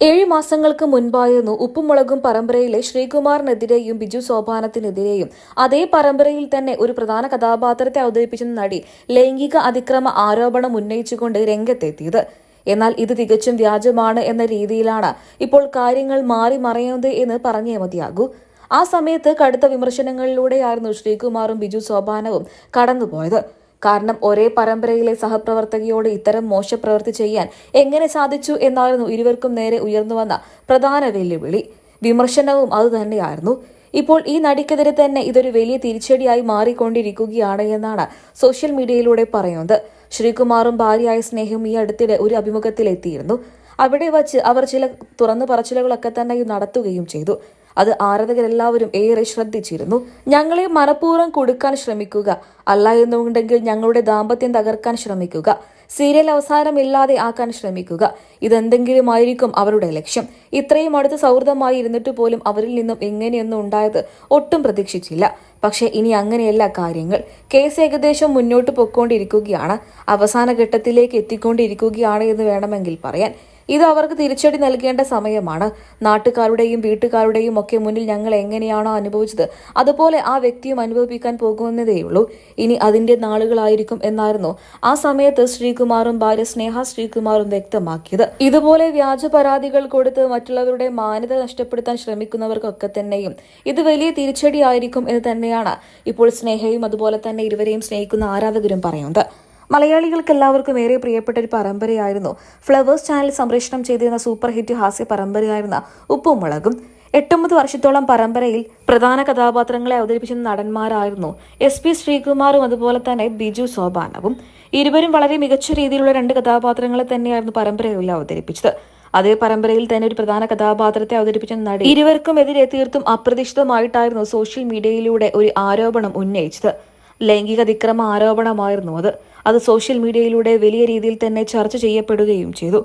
ഏഴ് മാസങ്ങൾക്ക് മുൻപായിരുന്നു ഉപ്പുമുളകും പരമ്പരയിലെ ശ്രീകുമാറിനെതിരെയും ബിജു സോപാനത്തിനെതിരെയും അതേ പരമ്പരയിൽ തന്നെ ഒരു പ്രധാന കഥാപാത്രത്തെ അവതരിപ്പിച്ച നടി ലൈംഗിക അതിക്രമ ആരോപണം ഉന്നയിച്ചുകൊണ്ട് രംഗത്തെത്തിയത്. എന്നാൽ ഇത് തികച്ചും വ്യാജമാണ് എന്ന രീതിയിലാണ് ഇപ്പോൾ കാര്യങ്ങൾ മാറി മറയുന്നത് എന്ന് പറഞ്ഞേ മതിയാകൂ. ആ സമയത്ത് കടുത്ത വിമർശനങ്ങളിലൂടെയായിരുന്നു ശ്രീകുമാറും ബിജു സോപാനവും കടന്നുപോയത്. കാരണം ഒരേ പരമ്പരയിലെ സഹപ്രവർത്തകയോട് ഇത്തരം മോശപ്രവൃത്തി ചെയ്യാൻ എങ്ങനെ സാധിച്ചു എന്നായിരുന്നു ഇരുവർക്കും നേരെ ഉയർന്നുവന്ന പ്രധാന വെല്ലുവിളി. വിമർശനവും അതുതന്നെയായിരുന്നു ഇപ്പോൾ ഈ നടിക്കെതിരെ തന്നെ ഇതൊരു വലിയ തിരിച്ചടിയായി മാറിക്കൊണ്ടിരിക്കുകയാണ് എന്നാണ് സോഷ്യൽ മീഡിയയിലൂടെ പറയുന്നത്. ശ്രീകുമാറും ഭാര്യയായ സ്നേഹവും ഈ അടുത്തിടെ ഒരു അഭിമുഖത്തിലെത്തിയിരുന്നു. അവിടെ വച്ച് അവർ ചില തുറന്നു പറച്ചിലുകളൊക്കെ തന്നെ നടത്തുകയും ചെയ്തു. അത് ആരാധകരെല്ലാവരും ഏറെ ശ്രദ്ധിച്ചിരുന്നു. ഞങ്ങളെ മനഃപൂർവം കൊടുക്കാൻ ശ്രമിക്കുക. അല്ല എന്നുണ്ടെങ്കിൽ ഞങ്ങളുടെ ദാമ്പത്യം തകർക്കാൻ ശ്രമിക്കുക. സീരിയൽ അവസാനമില്ലാതെ ആക്കാൻ ശ്രമിക്കുക. ഇതെന്തെങ്കിലും ആയിരിക്കും അവരുടെ ലക്ഷ്യം. ഇത്രയും അടുത്ത് സൗഹൃദമായി ഇരുന്നിട്ട് പോലും അവരിൽ നിന്നും എങ്ങനെയൊന്നും ഉണ്ടായത് ഒട്ടും പ്രതീക്ഷിച്ചില്ല. പക്ഷേ ഇനി അങ്ങനെയല്ല കാര്യങ്ങൾ. കേസ് ഏകദേശം മുന്നോട്ട് പൊക്കോണ്ടിരിക്കുകയാണ് അവസാന ഘട്ടത്തിലേക്ക് എത്തിക്കൊണ്ടിരിക്കുകയാണ് എന്ന് വേണമെങ്കിൽ പറയാൻ. ഇത് അവർക്ക് തിരിച്ചടി നൽകേണ്ട സമയമാണ്. നാട്ടുകാരുടെയും വീട്ടുകാരുടെയും ഒക്കെ മുന്നിൽ ഞങ്ങൾ എങ്ങനെയാണോ അനുഭവിച്ചത് അതുപോലെ ആ വ്യക്തിയും അനുഭവിക്കാൻ പോകുന്നതേയുള്ളൂ. ഇനി അതിന്റെ നാളുകളായിരിക്കും എന്നായിരുന്നു ആ സമയത്ത് ശ്രീകുമാറും ഭാര്യ സ്നേഹ ശ്രീകുമാറും വ്യക്തമാക്കിയത്. ഇതുപോലെ വ്യാജ പരാതികൾ കൊടുത്ത് മറ്റുള്ളവരുടെ മാന്യത നഷ്ടപ്പെടുത്താൻ ശ്രമിക്കുന്നവർക്കൊക്കെ തന്നെയും ഇത് വലിയ തിരിച്ചടിയായിരിക്കും എന്ന് തന്നെയാണ് ഇപ്പോൾ സ്നേഹയും അതുപോലെ തന്നെ ഇരുവരെയും സ്നേഹിക്കുന്ന ആരാധകരും പറയുന്നത്. മലയാളികൾക്ക് എല്ലാവർക്കും ഏറെ പ്രിയപ്പെട്ട ഒരു പരമ്പരയായിരുന്നു. ഫ്ലവേഴ്സ് ചാനൽ സംപ്രേഷണം ചെയ്തിരുന്ന സൂപ്പർ ഹിറ്റ് ഹാസ്യ പരമ്പരയായിരുന്ന ഉപ്പും മുളകും. എട്ടൊമ്പത് വർഷത്തോളം പരമ്പരയിൽ പ്രധാന കഥാപാത്രങ്ങളെ അവതരിപ്പിച്ച നടന്മാരായിരുന്നു എസ് പി ശ്രീകുമാറും അതുപോലെ തന്നെ ബിജു സോപാനവും. ഇരുവരും വളരെ മികച്ച രീതിയിലുള്ള രണ്ട് കഥാപാത്രങ്ങളെ തന്നെയായിരുന്നു പരമ്പരയിൽ അവതരിപ്പിച്ചത്. അതേ പരമ്പരയിൽ തന്നെ ഒരു പ്രധാന കഥാപാത്രത്തെ അവതരിപ്പിച്ച നടി ഇരുവർക്കും എതിരെ തീർത്തും അപ്രതീക്ഷിതമായിട്ടായിരുന്നു സോഷ്യൽ മീഡിയയിലൂടെ ഒരു ആരോപണം ഉന്നയിച്ചത്. ലൈംഗിക അതിക്രമ ആരോപണമായിരുന്നു അത്. അത് സോഷ്യൽ മീഡിയയിലൂടെ വലിയ രീതിയിൽ തന്നെ ചർച്ച ചെയ്യപ്പെടുകയും ചെയ്തു.